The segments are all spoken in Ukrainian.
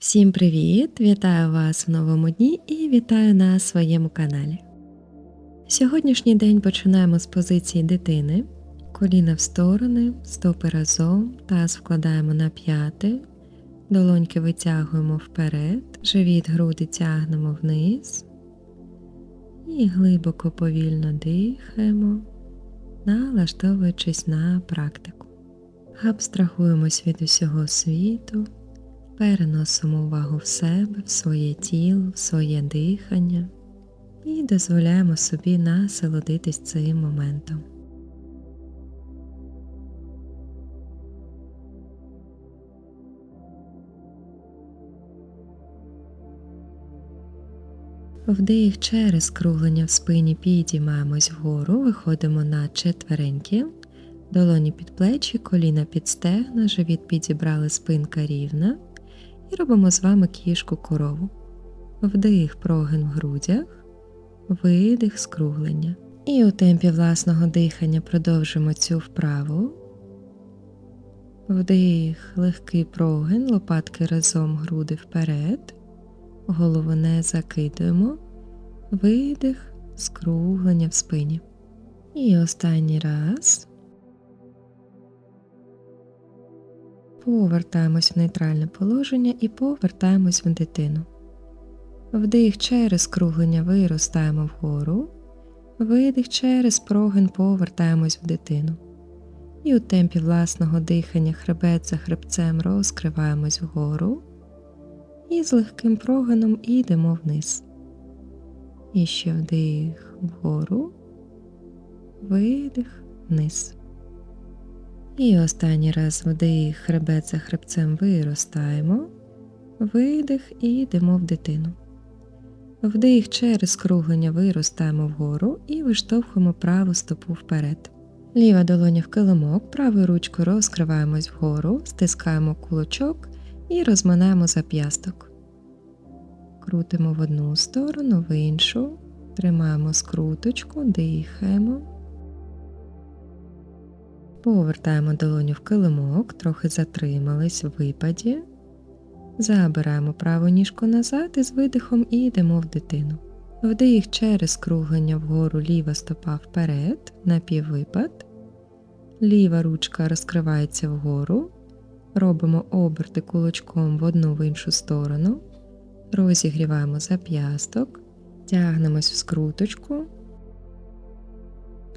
Всім привіт! Вітаю вас в новому дні і вітаю на своєму каналі. Сьогоднішній день починаємо з позиції дитини. Коліна в сторони, стопи разом, таз вкладаємо на п'яти, долоньки витягуємо вперед, живіт груди тягнемо вниз і глибоко повільно дихаємо, налаштовуючись на практику. Абстрагуємось від усього світу. Переносимо увагу в себе, в своє тіло, в своє дихання і дозволяємо собі насолодитись цим моментом. Вдих через скруглення в спині підіймаємось вгору, виходимо на четвереньки, долоні під плечі, коліна під стегна, живіт підібрали спинка рівна. І робимо з вами кішку корову. Вдих прогин в грудях, видих скруглення. І у темпі власного дихання продовжимо цю вправу. Вдих, легкий прогин, лопатки разом груди вперед, голову не закидуємо, видих, скруглення в спині. І останній раз. Повертаємось в нейтральне положення і повертаємось в дитину. Вдих через круглення виростаємо вгору, видих через прогин повертаємось в дитину. І у темпі власного дихання хребет за хребцем розкриваємось вгору і з легким прогином йдемо вниз. І ще вдих вгору, видих вниз. І останній раз вдих, хребет за хребцем виростаємо, видих і йдемо в дитину. Вдих через круглення виростаємо вгору і виштовхуємо праву стопу вперед. Ліва долоня в килимок, правою ручкою розкриваємось вгору, стискаємо кулачок і розминаємо зап'ясток. Крутимо в одну сторону, в іншу, тримаємо скруточку, дихаємо. Повертаємо долоню в килимок, трохи затримались в випаді. Забираємо праву ніжку назад і з видихом і йдемо в дитину. Вдих через круглення вгору ліва стопа вперед, напіввипад. Ліва ручка розкривається вгору. Робимо оберти кулачком в одну в іншу сторону. Розігріваємо зап'ясток, тягнемось в скруточку.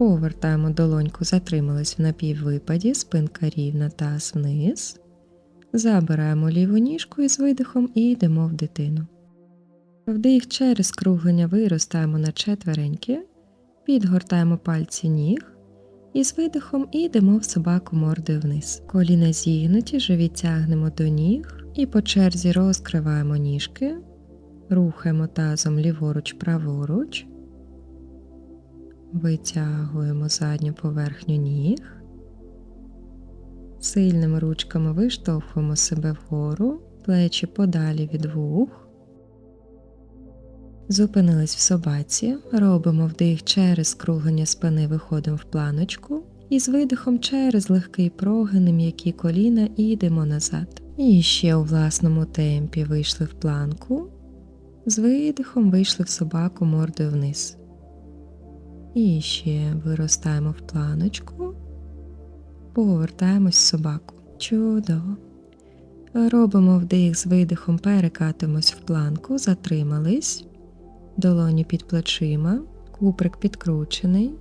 Повертаємо долоньку, затримались в напіввипаді, спинка рівна таз вниз. Забираємо ліву ніжку і з видихом і йдемо в дитину. Вдих через круглення виростаємо на четвереньки, підгортаємо пальці ніг і з видихом йдемо в собаку мордою вниз. Коліна зігнуті, живіт тягнемо до ніг і по черзі розкриваємо ніжки, рухаємо тазом ліворуч, праворуч. Витягуємо задню поверхню ніг, сильними ручками виштовхуємо себе вгору, плечі подалі від вух. Зупинились в собаці, робимо вдих через круглення спини, виходимо в планочку і з видихом через легкий прогин, м'які коліна і йдемо назад. І ще у власному темпі вийшли в планку, з видихом вийшли в собаку мордою вниз. І ще виростаємо в планочку, повертаємось в собаку. Чудово. Робимо вдих з видихом, перекатимось в планку, затримались, долоні під плечима, куприк підкручений.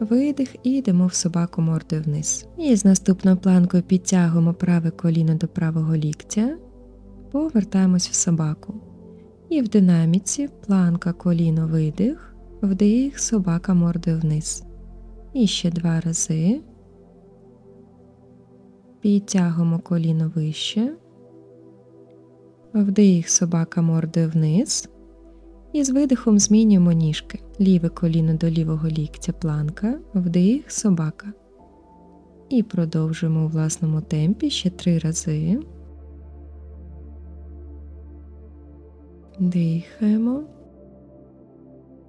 Видих і йдемо в собаку мордою вниз. І з наступною планкою підтягуємо праве коліно до правого ліктя, повертаємось в собаку. І в динаміці планка коліно видих, вдих, собака мордою вниз. І ще два рази. Підтягуємо коліно вище, вдих, собака мордою вниз. І з видихом змінюємо ніжки. Ліве коліно до лівого ліктя планка, вдих, собака. І продовжуємо у власному темпі ще три рази. Дихаємо.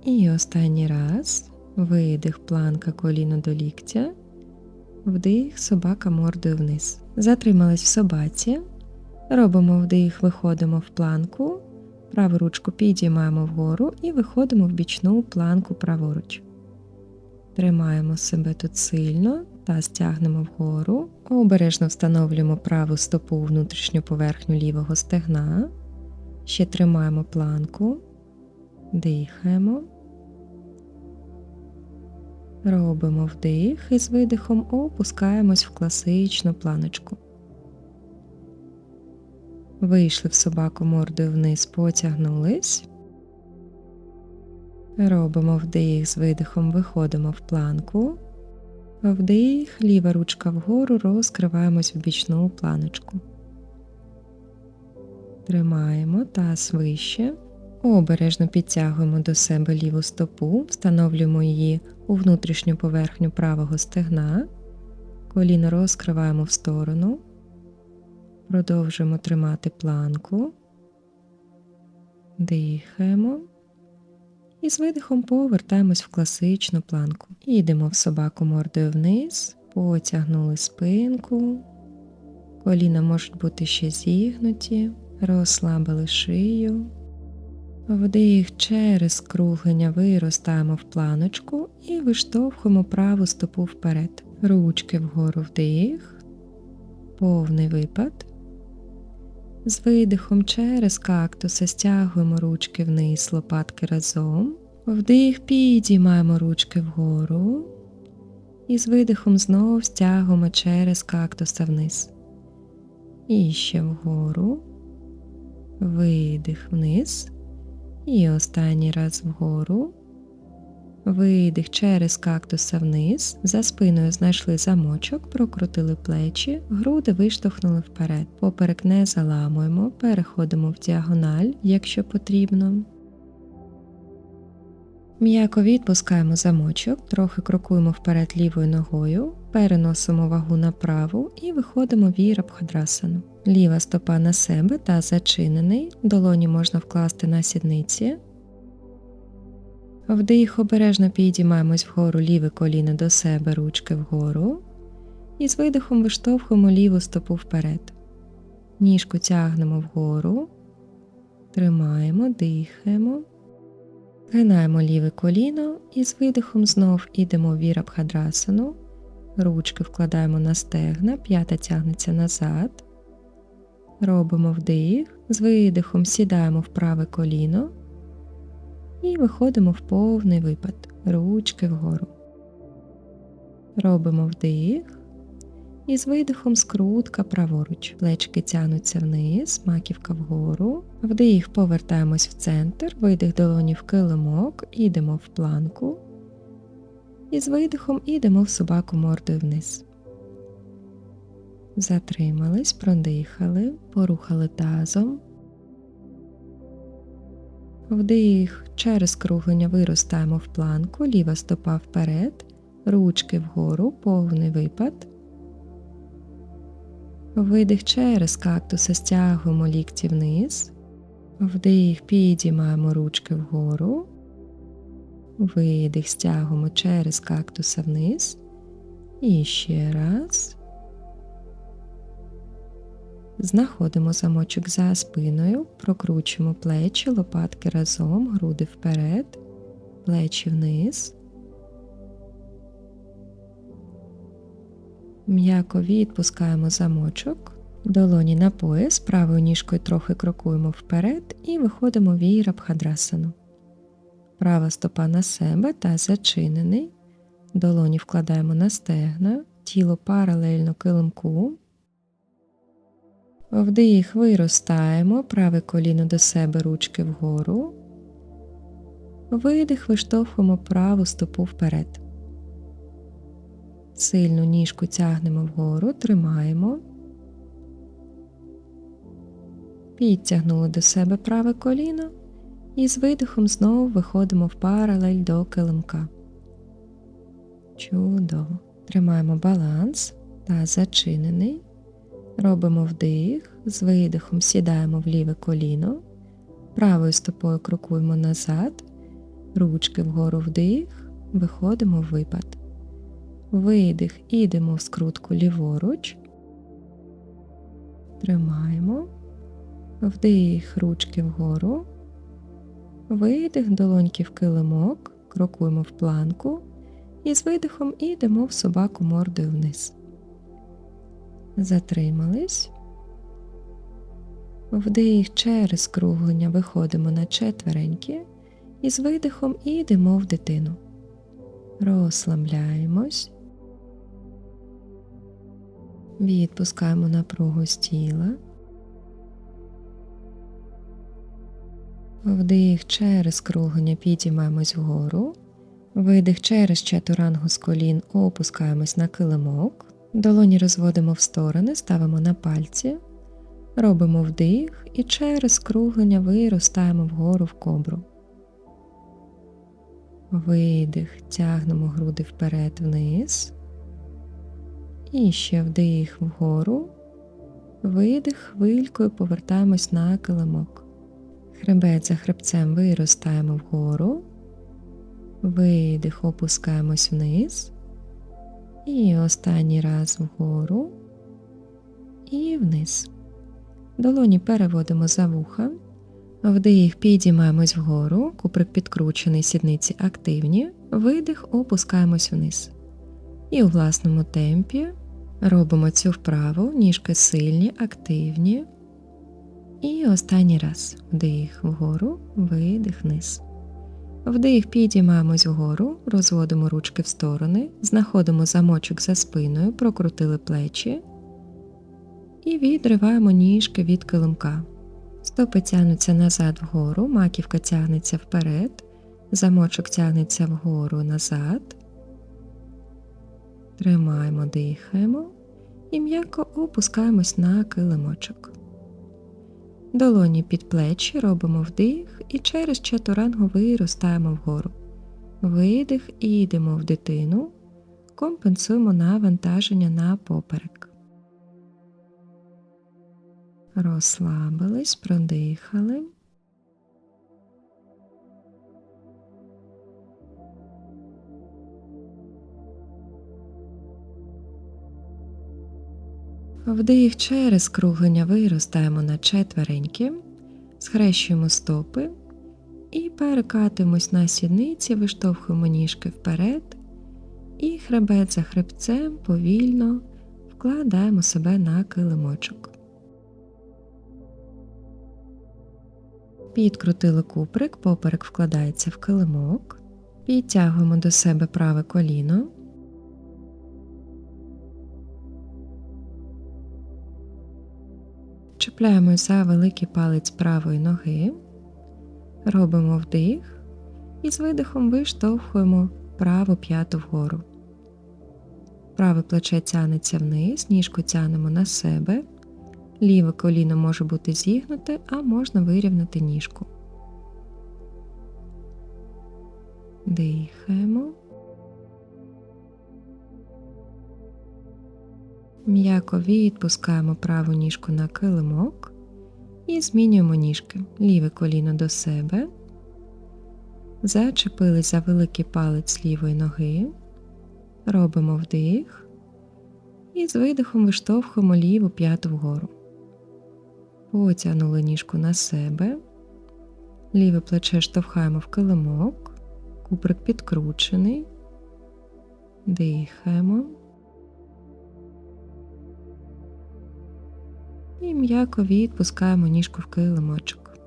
І останній раз видих, планка коліно до ліктя, вдих, собака мордою вниз. Затримались в собаці. Робимо вдих, виходимо в планку. Праву ручку підіймаємо вгору і виходимо в бічну планку праворуч. Тримаємо себе тут сильно та стягнемо вгору. Обережно встановлюємо праву стопу у внутрішню поверхню лівого стегна. Ще тримаємо планку, дихаємо. Робимо вдих і з видихом опускаємось в класичну планочку. Вийшли в собаку мордою вниз, потягнулись. Робимо вдих з видихом, виходимо в планку. Вдих, ліва ручка вгору, розкриваємось в бічну планочку. Тримаємо таз вище. Обережно підтягуємо до себе ліву стопу, встановлюємо її у внутрішню поверхню правого стегна, коліно розкриваємо в сторону, продовжуємо тримати планку, дихаємо. І з видихом повертаємось в класичну планку. Йдемо в собаку мордою вниз, потягнули спинку, коліна можуть бути ще зігнуті, розслабили шию. Вдих через скруглення виростаємо в планочку і виштовхуємо праву стопу вперед. Ручки вгору вдих, повний випад. З видихом через кактуси стягуємо ручки вниз, лопатки разом. Вдих, підіймаємо ручки вгору. І з видихом знову стягуємо через кактуса вниз. І ще вгору. Видих вниз. І останній раз вгору. Видих через кактуса вниз. За спиною знайшли замочок, прокрутили плечі, груди виштовхнули вперед. Поперек не заламуємо, переходимо в діагональ, якщо потрібно. М'яко відпускаємо замочок, трохи крокуємо вперед лівою ногою, переносимо вагу на праву і виходимо в вірабхадрасану. Ліва стопа на себе та зачинений, долоні можна вкласти на сідниці. Вдих обережно підіймаємось вгору ліве коліно до себе, ручки вгору. І з видихом виштовхуємо ліву стопу вперед. Ніжку тягнемо вгору, тримаємо, дихаємо. Гинаємо ліве коліно і з видихом знов ідемо в вірабхадрасану. Ручки вкладаємо на стегна, п'ята тягнеться назад. Робимо вдих, з видихом сідаємо в праве коліно і виходимо в повний випад. Ручки вгору. Робимо вдих. І з видихом скрутка праворуч. Плечки тягнуться вниз, маківка вгору. Вдих, повертаємось в центр, видих долоні в килимок, ідемо в планку. І з видихом ідемо в собаку мордою вниз. Затримались, продихали, порухали тазом. Вдих, через круглення виростаємо в планку, ліва стопа вперед, ручки вгору, повний випад. Видих через кактуси стягуємо лікті вниз. Вдих, підіймаємо ручки вгору. Видих, стягуємо через кактуса вниз. І ще раз. Знаходимо замочок за спиною, прокручуємо плечі, лопатки разом, груди вперед, плечі вниз. М'яко відпускаємо замочок, долоні на пояс, правою ніжкою трохи крокуємо вперед і виходимо в вірабхадрасану. Права стопа на себе та зачинений. Долоні вкладаємо на стегна, тіло паралельно килимку. Вдих виростаємо, праве коліно до себе ручки вгору. Видих, виштовхуємо праву стопу вперед. Сильну ніжку тягнемо вгору, тримаємо. Підтягнули до себе праве коліно і з видихом знову виходимо в паралель до килимка. Чудово. Тримаємо баланс та зачинений. Робимо вдих, з видихом сідаємо в ліве коліно, правою стопою крокуємо назад, ручки вгору вдих, виходимо в випад. Видих, ідемо в скрутку ліворуч. Тримаємо. Вдих ручки вгору. Видих, долоньки в килимок, крокуємо в планку і з видихом йдемо в собаку мордою вниз. Затримались. Вдих через круглення виходимо на четвереньки і з видихом йдемо в дитину. Розслабляємось. Відпускаємо напругу з тіла. Вдих через круглення підіймаємось вгору. Видих через чатурангу з колін опускаємось на килимок. Долоні розводимо в сторони, ставимо на пальці. Робимо вдих і через круглення виростаємо вгору в кобру. Видих, тягнемо груди вперед вниз. І ще вдих вгору. Видих хвилькою повертаємось на килимок. Хребет за хребцем виростаємо вгору. Видих, опускаємось вниз. І останній раз вгору і вниз. Долоні переводимо за вуха. Вдих, підіймаємось вгору, куприк підкручений, сідниці активні. Видих, опускаємось вниз. І у власному темпі робимо цю вправу, ніжки сильні, активні. І останній раз вдих вгору, видих вниз. Вдих, підіймаємось вгору, розводимо ручки в сторони, знаходимо замочок за спиною, прокрутили плечі і відриваємо ніжки від килимка. Стопи тягнуться назад вгору, маківка тягнеться вперед, замочок тягнеться вгору назад. Тримаємо, дихаємо і м'яко опускаємось на килимочок. Долоні під плечі робимо вдих і через чатурангу виростаємо вгору. Видих і йдемо в дитину, компенсуємо навантаження на поперек. Розслабились, продихали. Вдих через круглення виростаємо на четвереньки, схрещуємо стопи і перекатимось на сідниці, виштовхуємо ніжки вперед і хребет за хребцем повільно вкладаємо себе на килимочок. Підкрутили куприк, поперек вкладається в килимок, підтягуємо до себе праве коліно. Чіпляємо за великий палець правої ноги, робимо вдих і з видихом виштовхуємо праву п'яту вгору. Праве плече тянеться вниз, ніжку тянемо на себе, ліве коліно може бути зігнуте, а можна вирівняти ніжку. Дихаємо. М'яко відпускаємо праву ніжку на килимок і змінюємо ніжки. Ліве коліно до себе. Зачепили за великий палець лівої ноги. Робимо вдих. І з видихом виштовхуємо ліву п'яту вгору. Потягнули ніжку на себе. Ліве плече штовхаємо в килимок. Куприк підкручений. Дихаємо. І м'яко відпускаємо ніжку в килимочок.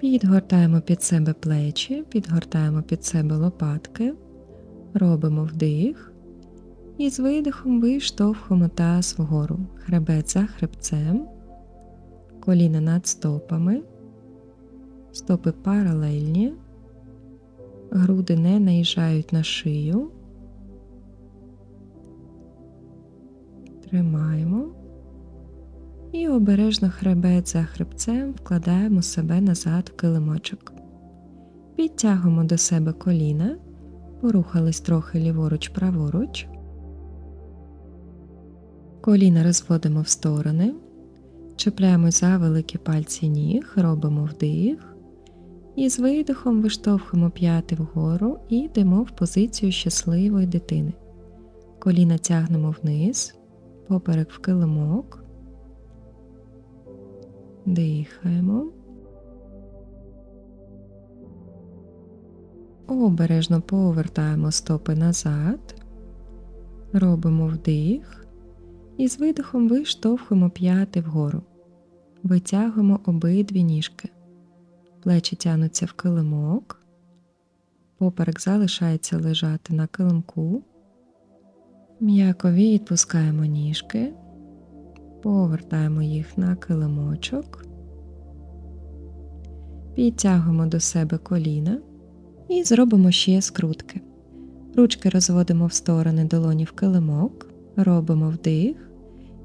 Підгортаємо під себе плечі, підгортаємо під себе лопатки, робимо вдих і з видихом виштовхуємо таз вгору, хребет за хребцем, коліна над стопами, стопи паралельні, груди не наїжджають на шию. Тримаємо. І обережно хребет за хребцем вкладаємо себе назад в килимочок. Підтягуємо до себе коліна, порухались трохи ліворуч праворуч. Коліна розводимо в сторони, чіпляємо за великі пальці ніг, робимо вдих. І з видихом виштовхуємо п'яти вгору і йдемо в позицію щасливої дитини. Коліна тягнемо вниз, поперек в килимок. Дихаємо. Обережно повертаємо стопи назад, робимо вдих і з видихом виштовхуємо п'яти вгору. Витягуємо обидві ніжки. Плечі тянуться в килимок. Поперек залишається лежати на килимку. М'яко відпускаємо ніжки, повертаємо їх на килимочок, підтягуємо до себе коліна і зробимо ще скрутки. Ручки розводимо в сторони долоні в килимок, робимо вдих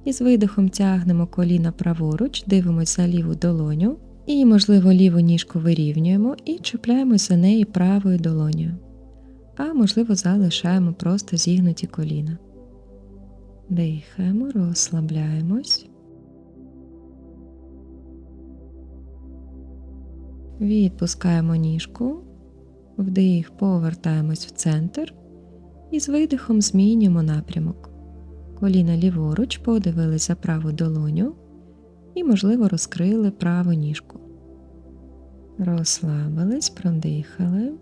і з видихом тягнемо коліна праворуч, дивимося за ліву долоню і, можливо, ліву ніжку вирівнюємо і чіпляємось за неї правою долонею. А можливо, залишаємо просто зігнуті коліна. Дихаємо, розслабляємось. Відпускаємо ніжку, вдих, повертаємось в центр і з видихом змінюємо напрямок. Коліна ліворуч подивились за праву долоню і, можливо, розкрили праву ніжку. Розслабились, продихали.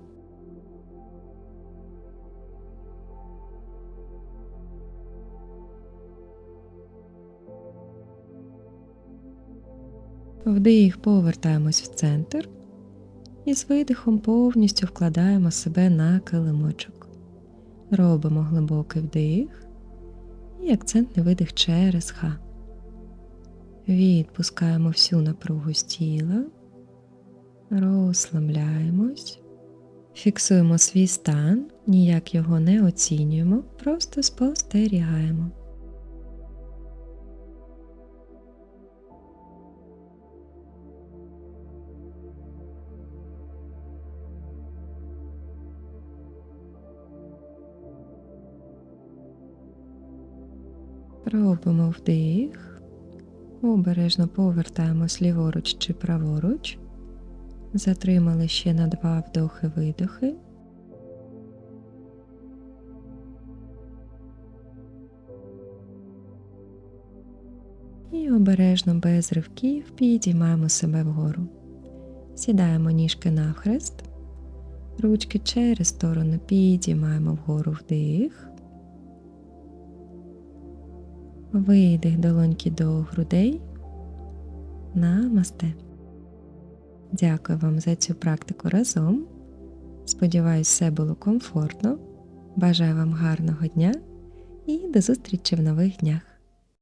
Вдих повертаємось в центр і з видихом повністю вкладаємо себе на килимочок. Робимо глибокий вдих і акцентний видих через ха. Відпускаємо всю напругу з тіла, розслабляємось, фіксуємо свій стан, ніяк його не оцінюємо, просто спостерігаємо. Робимо вдих, обережно повертаємось ліворуч чи праворуч, затримали ще на два вдохи-видохи. І обережно без ривків підіймаємо себе вгору. Сідаємо ніжки навхрест, ручки через сторону підіймаємо вгору вдих. Видих долоньки до грудей. Намасте. Дякую вам за цю практику разом. Сподіваюсь, все було комфортно. Бажаю вам гарного дня і до зустрічі в нових днях.